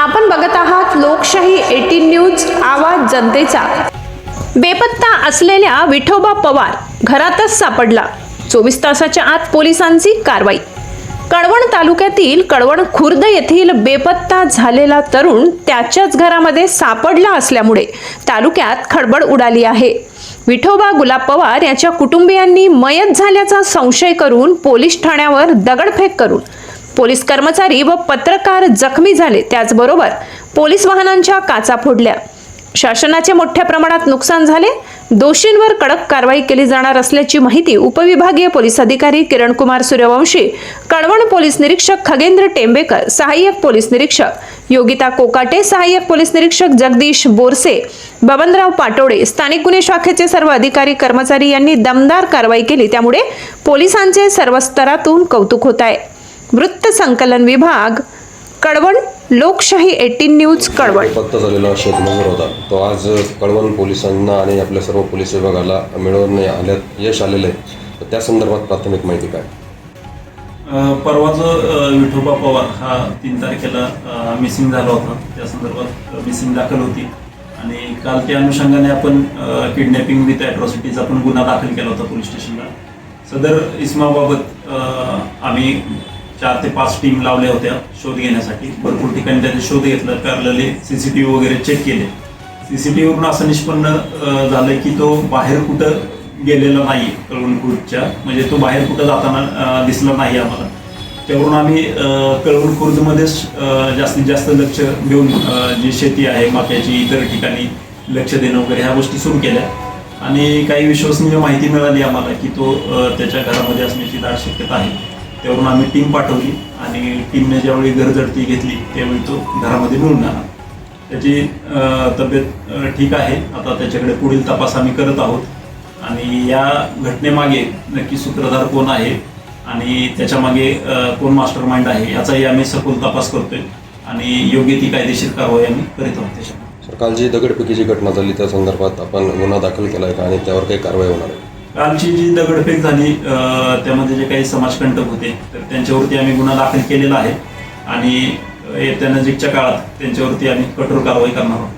आपण बघत आहात लोकशाही एटीन न्यूज आवाज जनतेचा. बेपत्ता असलेल्या विठोबा पवार घरातच सापडला. चोवीस तासाच्या आत पोलिसांची कारवाई. कळवण तालुक्यातील कळवण खुर्द येथील बेपत्ता झालेला तरुण त्याच्याच घरामध्ये सापडला असल्यामुळे तालुक्यात खळबळ उडाली आहे. विठोबा गुलाब पवार याच्या कुटुंबियांनी मयत झाल्याचा संशय करून पोलीस ठाण्यावर दगडफेक करून पोलीस कर्मचारी व पत्रकार जखमी झाले. त्याचबरोबर पोलीस वाहनांच्या काचा फोडल्या. शासनाचे मोठ्या प्रमाणात नुकसान झाले. दोषींवर कडक कारवाई केली जाणार असल्याची माहिती उपविभागीय पोलीस अधिकारी किरणकुमार सूर्यवंशी कळवण पोलीस निरीक्षक खगेंद्र टेंबेकर सहाय्यक पोलीस निरीक्षक योगिता कोकाटे सहाय्यक पोलीस निरीक्षक जगदीश बोरसे बबनराव पाटोडे स्थानिक गुन्हे शाखेचे सर्व अधिकारी कर्मचारी यांनी दमदार कारवाई केली. त्यामुळे पोलिसांचे सर्व स्तरातून कौतुक होत आहे. वृत्त संकलन विभाग कळवण लोकशाही एटीन न्यूज कळवण. पत्ता झालेला शेतमजूर होता. तो आज कळवण पोलिसांना आणि आपल्या सर्व पोलीस विभागाला मिळवून आल्यात यश आलेलं आहे. तर त्या संदर्भात प्राथमिक माहिती काय? अ, परवाचं विठोबा पवार हा तीन तारखेला मिसिंग झाला होता. त्या संदर्भात मिसिंग दाखल होती. आणि काल त्या अनुषंगाने आपण किडनॅपिंग विथ ॲट्रॉसिटीचा पण गुन्हा दाखल केला होता पोलीस स्टेशनला. सदर इस्माबाबत आम्ही चार ते पाच टीम लावल्या होत्या शोध घेण्यासाठी. भरपूर ठिकाणी त्याचे शोध घेतला कारलेले सीसीटीव्ही वगैरे चेक केले. सीसीटीव्हीवरून असं निष्पन्न झालं की तो बाहेर कुठं गेलेला नाही कळवणखुर्दच्या. म्हणजे तो बाहेर कुठं जाताना दिसला नाही आम्हाला. त्यावरून आम्ही कळवण खुर्दमध्येच जास्तीत जास्त लक्ष देऊन जी शेती आहे मक्याची इतर ठिकाणी लक्ष देणं वगैरे ह्या गोष्टी सुरू केल्या. आणि काही विश्वसनीय माहिती मिळाली आम्हाला की तो त्याच्या घरामध्ये असण्याची दाट शक्यता आहे. त्यावरून आम्ही टीम पाठवली आणि टीमने ज्यावेळी गरजडती घेतली त्यावेळी तो घरामध्ये मिळून आला त्याची तब्येत ठीक आहे. आता त्याच्याकडे पुढील तपास आम्ही करत आहोत. आणि या घटनेमागे नक्की सूत्रधार कोण आहे आणि त्याच्यामागे कोण मास्टर माइंड आहे याचाही आम्ही सखोल तपास करतोय. आणि योग्य ती कायदेशीर कारवाई आम्ही करीत आहोत त्याच्यामध्ये. सर काल जी दगडफेकीची घटना झाली त्या संदर्भात आपण गुन्हा दाखल केला आहे का? आणि त्यावर काही कारवाई होणार आहे? कालची जी दगडफेक झाली त्यामध्ये जे काही समाजकंटक होते तर त्यांच्यावरती आम्ही गुन्हा दाखल केलेला आहे. आणि येत्या नजीकच्या काळात त्यांच्यावरती आम्ही कठोर कारवाई करणार आहोत.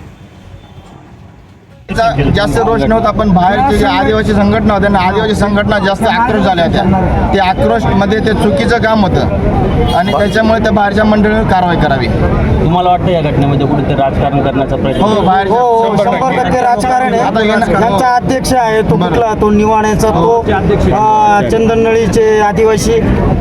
जास्त रोष नव्हता पण बाहेरचे जे आदिवासी संघटना होत्या ना आदिवासी संघटना जास्त आक्रोश झाल्या होत्या. ते आक्रोशमध्ये ते चुकीचं काम होतं. आणि त्याच्यामुळे त्या बाहेरच्या मंडळीवर कारवाई करावी. तुम्हाला वाटतं या घटनेमध्ये कुठेतरी राजकारण करण्याचा प्रयत्न हो बाहेर हो शंभर टक्के. राजकारण आहे. अध्यक्ष आहे तो. कुठला? तो निवाण्याचा तो अं, चंदननळीचे आदिवासी.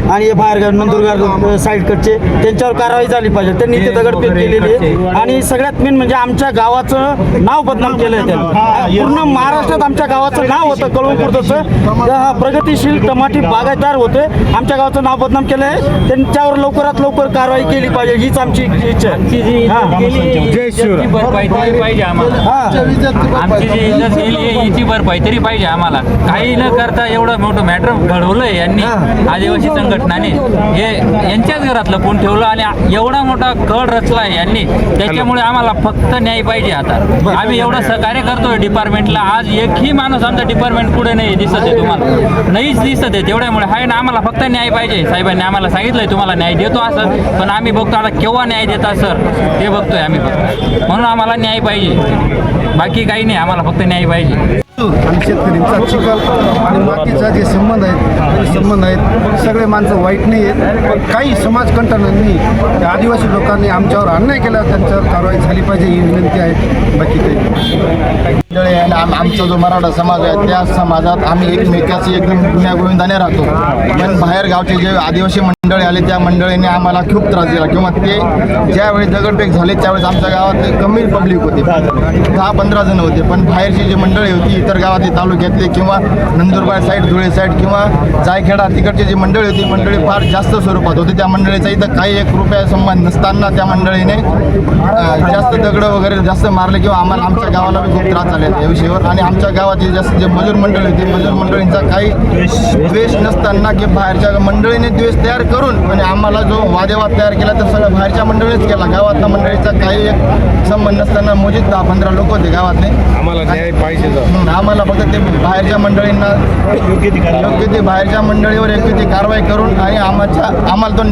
आणि हे बाहेर नंदुरबार साईडकडचे त्यांच्यावर कारवाई झाली पाहिजे. त्यांनी ते दगडफेक केलेली आहे. आणि सगळ्यात मेन म्हणजे आमच्या गावाचं नाव बदनाम केलं आहे त्यांनी. पूर्ण महाराष्ट्रात आमच्या गावाचं नाव होतं कळवणपूरचं. प्रगतीशील टमाटी बागायतदार होते. आमच्या गावाचं नाव बदनाम केलं आहे त्यांच्यावर लवकरात लवकर कारवाई केली पाहिजे हीच आमची इच्छा पाहिजे आम्हाला. आमची जी इज्जत गेली याची भरपाई तरी पाहिजे आम्हाला. काही न करता एवढं मोठं मॅटर घडवलंय यांनी. आदिवासी संघटनाने हे यांच्याच घरात लपून ठेवलं आणि एवढा मोठा कड रचला आहे यांनी त्याच्यामुळे आम्हाला फक्त न्याय पाहिजे आता. आम्ही एवढं सहकार्य करतोय डिपार्टमेंटला. आज एकही माणूस आमचा डिपार्टमेंट पुढे नाही दिसत आहे तुम्हाला. नाहीच दिसत आहे तेवढ्यामुळे. हाय ना आम्हाला फक्त न्याय पाहिजे. साहेबांनी आम्हाला सांगितलंय तुम्हाला न्याय देतो असं. पण आम्ही बघतो आता केव्हा न्याय देता सर? ते बघतोय आम्ही फक्त. म्हणून आम्हाला न्याय पाहिजे. बाकी काही नाही आम्हाला फक्त न्याय पाहिजे. आणि शेतकऱ्यांचा चिखल आणि मातीचा जे संबंध आहेत ते संबंध आहेत. सगळे माणसं वाईट नाही आहेत. पण काही समाजकंटकांनी त्या आदिवासी लोकांनी आमच्यावर अन्याय केला त्यांच्यावर कारवाई झाली पाहिजे ही विनंती आहे. बाकी काही आणि आम- आमचा जो मराठा समाज आहे त्या समाजात आम्ही एकमेकाची एकदम गुण्यागोविंदाने राहतो. पण बाहेर गावचे जे आदिवासी मंडळी आले त्या मंडळीने आम्हाला खूप त्रास दिला. किंवा ते ज्यावेळी दगडफेक झाले त्यावेळेस आमच्या गावात कमी पब्लिक होती. दहा पंधरा जण होते. पण बाहेरची जी मंडळी होती इतर गावातली तालुक्यातली किंवा नंदुरबार साईड धुळे साईड किंवा जायखेडा तिकडची जी मंडळी होती मंडळी फार जास्त स्वरूपात होती. त्या मंडळीचा इथं काही एक रुपया संबंध नसताना त्या मंडळीने जास्त दगडं वगैरे जास्त मारले किंवा आम्हाला आमच्या गावाला खूप त्रास झाले या विषयावर आणि आमच्या गावाची जास्त जे मजूर मंडळी होती मजूर मंडळींचा काही द्वेष नसताना की बाहेरच्या मंडळीने द्वेष तयार करून आणि आम्हाला जो वादेवाद तयार केला तर सगळं बाहेरच्या मंडळीनेच केला. गावातल्या मंडळीचा काही एक संबंध नसताना मोजित दहा पंधरा लोक होते गावातले. आम्हाला न्याय पाहिजे. आम्हाला फक्त ते बाहेरच्या मंडळींना योग्य ती बाहेरच्या मंडळीवर योग्य ती कारवाई करून आणि आम्हाला आम्हाला तो न्याय